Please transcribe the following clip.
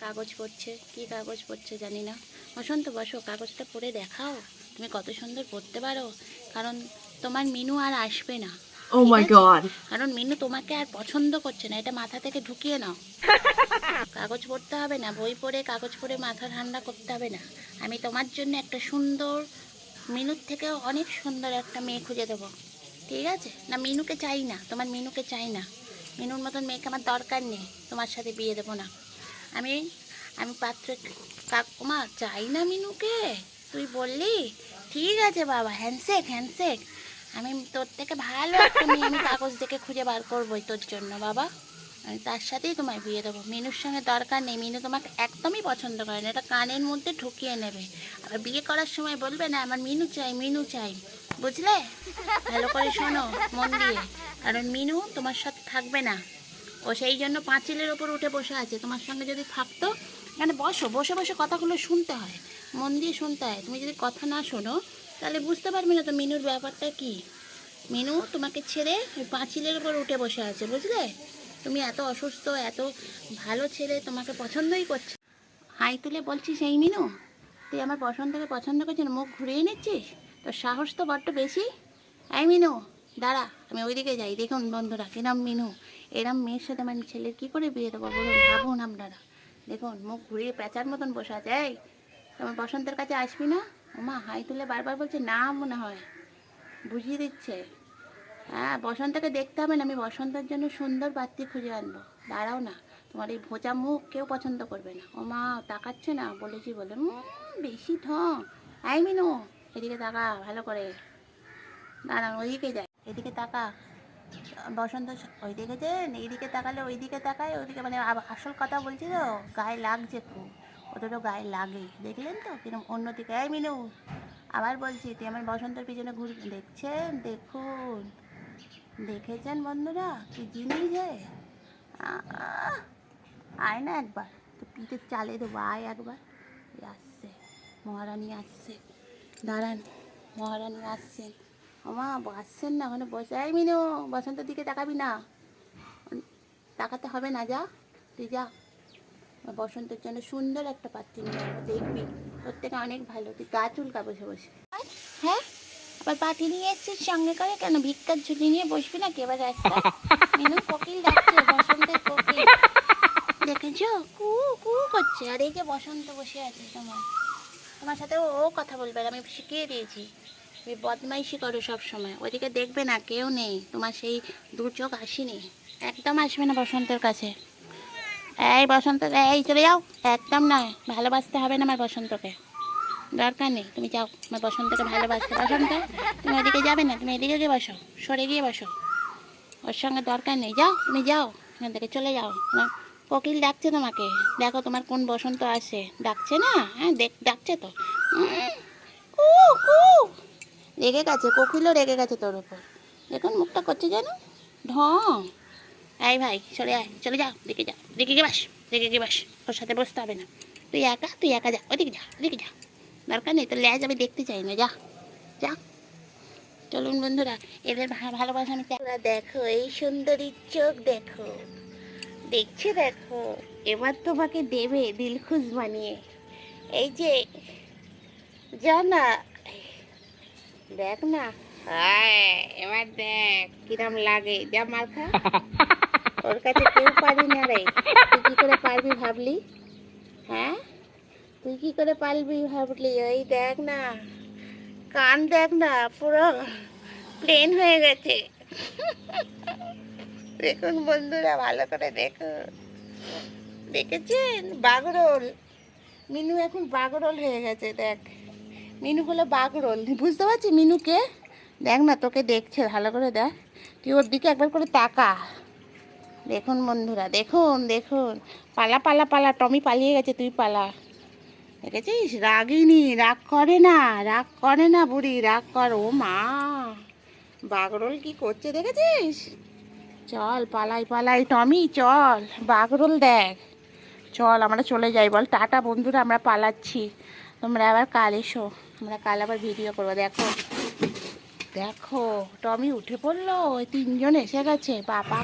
কাগজ পড়ছে? কি কাগজ পড়ছে জানি না। বসন্ত বসো কাগজটা পড়ে দেখাও। তুমি কত সুন্দর পড়তে পারো। কারণ তোমার মিনু আর আসবে না। Oh কারণ মিনু তোমাকে আর পছন্দ করছে না। এটা মাথা থেকে ঢুকিয়ে নাও। কাগজ পড়তে হবে না বই পড়ে কাগজ পড়ে মাথা ঠান্ডা করতে হবে না। আমি তোমার জন্য একটা সুন্দর মিনুর থেকে অনেক সুন্দর একটা মেয়ে খুঁজে দেবো। ঠিক আছে? না মিনুকে চাই না। তোমার মিনুকে চাই না। মিনুর মতন মেয়েকে আমার দরকার নেই। তোমার সাথে বিয়ে দেবো না। আমি আমি পাত্র কাকুমা চাই না মিনুকে? তুই বললি? ঠিক আছে বাবা হ্যান্ডশেক হ্যান্ডশেক আমি তোর থেকে ভালো একটা মেয়ে, আমি কাগজ দেখে খুঁজে বার করবোই তোর জন্য বাবা। আমি তার সাথেই তোমায় বিয়ে দেবো। মিনুর সঙ্গে দরকার নেই। মিনু তোমাকে একদমই পছন্দ করে না। এটা কানের মধ্যে ঢুকিয়ে নেবে। আবার বিয়ে করার সময় বলবে, না, আমার মিনু চাই মিনু চাই। বুঝলে? ভালো করে শোনো, মন দিয়ে। কারণ মিনু তোমার সাথে থাকবে না। ও সেই জন্য পাঁচিলের ওপর উঠে বসে আছে। তোমার সঙ্গে যদি থাকতো মানে বসো, বসে বসে কথাগুলো শুনতে হয়। মন দিয়ে শুনতে হয়। তুমি যদি কথা না শোনো, তাহলে বুঝতে পারবে না তো মিনুর ব্যাপারটা কি। মিনু, তোমাকে ছেড়ে পাঁচিলের ওপর উঠে বসে আছে, বুঝলে? তুমি এত অসুস্থ, এত ভালো ছেলে, তোমাকে পছন্দই করছে হাই তুলে বলছি সেই মিনু? তুই আমার বসন্তকে পছন্দ করছিস, মুখ ঘুরিয়ে নিচ্ছিস? তোর সাহস তো বড্ড বেশি। আই মিনু দাঁড়া, আমি ওইদিকে যাই, দেখুন বন্ধুরা কিরম মিনু, এরম মেয়ের সাথে আমার ছেলের কী করে বিয়ে দেবো বলুন, ভাবুন আপনারা। দেখুন, মুখ ঘুরিয়ে পেঁচার মতন বসে আছে তোমার বসন্তের কাছে আসবি না? ওমা, হাই তুলে বারবার বলছে, না মনে হয়। বুঝিয়ে দিচ্ছে। হ্যাঁ বসন্তকে দেখতে হবে না, আমি বসন্তের জন্য সুন্দর পাত্রী খুঁজে আনব। দাঁড়াও না, তোমার এই ভোজা মুখ কেউ পছন্দ করবে না। ও মা তাকাচ্ছে না, বলেছি বলে বেশি ঢং আই মিনু, এদিকে তাকা, ভালো করে। দাঁড়ান ওইদিকে যায় এদিকে তাকা। বসন্ত ওইদিকে যে, এইদিকে তাকালে ওইদিকে তাকায় ওইদিকে মানে আসল কথা বলছি তো, গায়ে লাগছে খুব। ওদেরও গায়ে লাগে। দেখলেন তো কিরম অন্যদিকে। এই মিনু, আবার বলছি, তুই আমার বসন্তের পিছনে ঘুর দেখছেন? দেখুন। দেখেছেন বন্ধুরা? কি জিনিস হে আয় না একবার। তো পিঠে চালে দেবো, আয় একবার। আসছে। মহারানী আসছে। দাঁড়ান। মহারানী আসছেন। আমা আসছেন না ওখানে বসে এই মিনু, বসন্তের দিকে তাকাবি না। তাকাতে হবে না, যা। তুই যা। বসন্তের জন্য সুন্দর একটা পাত্রী নিয়ে আসব দেখবি। তোর থেকে অনেক ভালো। তুই গা চুলকা বসে বসে। হ্যাঁ? আবার পাটি নিয়ে এসছিস সঙ্গে করে কেন? ভিক্ষার ঝুলি নিয়ে বসবি না কে এবার রাস্তায়? মিনু কোকিল ডাকছে, বসন্তের কোকিল। দেখেছ? কু কু করছে। আর এই যে বসন্ত বসে আছে তোমার। তোমার সাথে ও কথা বলবে আমি শিখিয়ে দিয়েছি। তুমি বদমাইশি করো সব সময় ওইদিকে দেখবে না, কেউ নেই। তোমার সেই দু চোখ আসেনি। একদম আসবে না বসন্তের কাছে। এই বসন্ত, এই চলে যাও। একদম নয়। ভালোবাসতে হবে না আমার বসন্তকে। দরকার নেই। তুমি যাও। আমার বসন্তকে ভালোবাসতে। বসন্ত, তুমি ওদিকে যাবে না। তুমি এদিকে গিয়ে বসো। সরে গিয়ে বসো। ওর সঙ্গে দরকার নেই। যাও, তুমি যাও। এখান থেকে চলে যাও। না কোকিল ডাকছে তোমাকে। দেখো তোমার কোন বসন্ত আসে। ডাকছে না? হ্যাঁ ডাকছে তো। কু কু। রেগে গেছে কোকিলও রেগে গেছে তোর ওপর দেখুন মুখটা করছে যেন। ঢং এই ভাই চলে আয় চলে যাও দেখে যা দেখে গিয়ে বাস দেখে গিয়ে বাস ওর সাথে বসতে হবে না। তুই একা তুই একা যা ওদিকে যা ওদিকে যা। দরকার নেই তোর ল্যাজ আমি দেখতে চাই না যা যা। চলুন বন্ধুরা এদের ভালোবাসা আমি দেখো এই সুন্দরীর চোখ দেখো। দেখছে দেখো এবার তোমাকে দেবে দিলখুশ বানিয়ে। এই যে যা না দেখ না। এবার দেখ কিরম লাগে। যা মার খা। ওর কাছে কেউ পারি না রে। তুই কি করে পারবি ভাবলি? হ্যাঁ? তুই কি করে পারবি ভাবলি? ওই দেখ না। কান দেখ না পুরো প্লেন হয়ে গেছে। দেখুন বন্ধুরা ভালো করে দেখুন দেখেছেন? বাগরোল। মিনু এখন বাগরোল হয়ে গেছে দেখ। মিনু হলো বাগরোল। বুঝতে পারছিস মিনুকে? দেখ না, তোকে দেখছে, ভালো করে দেখ। তুই ওর দিকে একবার করে তাকা। দেখুন বন্ধুরা, দেখুন দেখুন। পালা পালা পালা, টমি পালিয়ে গেছে, তুই পালা। দেখেছিস? রাগিনি, রাগ করে না, রাগ করে না বুড়ি, রাগ কর। ও মা, বাগরোল কি করছে দেখেছিস? চল, পালাই পালাই, টমি, চল, বাগরোল দেখ। চল, আমরা চলে যাই, বল। টাটা বন্ধুরা, আমরা পালাচ্ছি। তোমরা আবার কাল এসো। তোমরা কাল আবার ভিডিও করব। দেখো। দেখো, টমি উঠে পড়ল। ওই তিনজন এসে গেছে। বাবা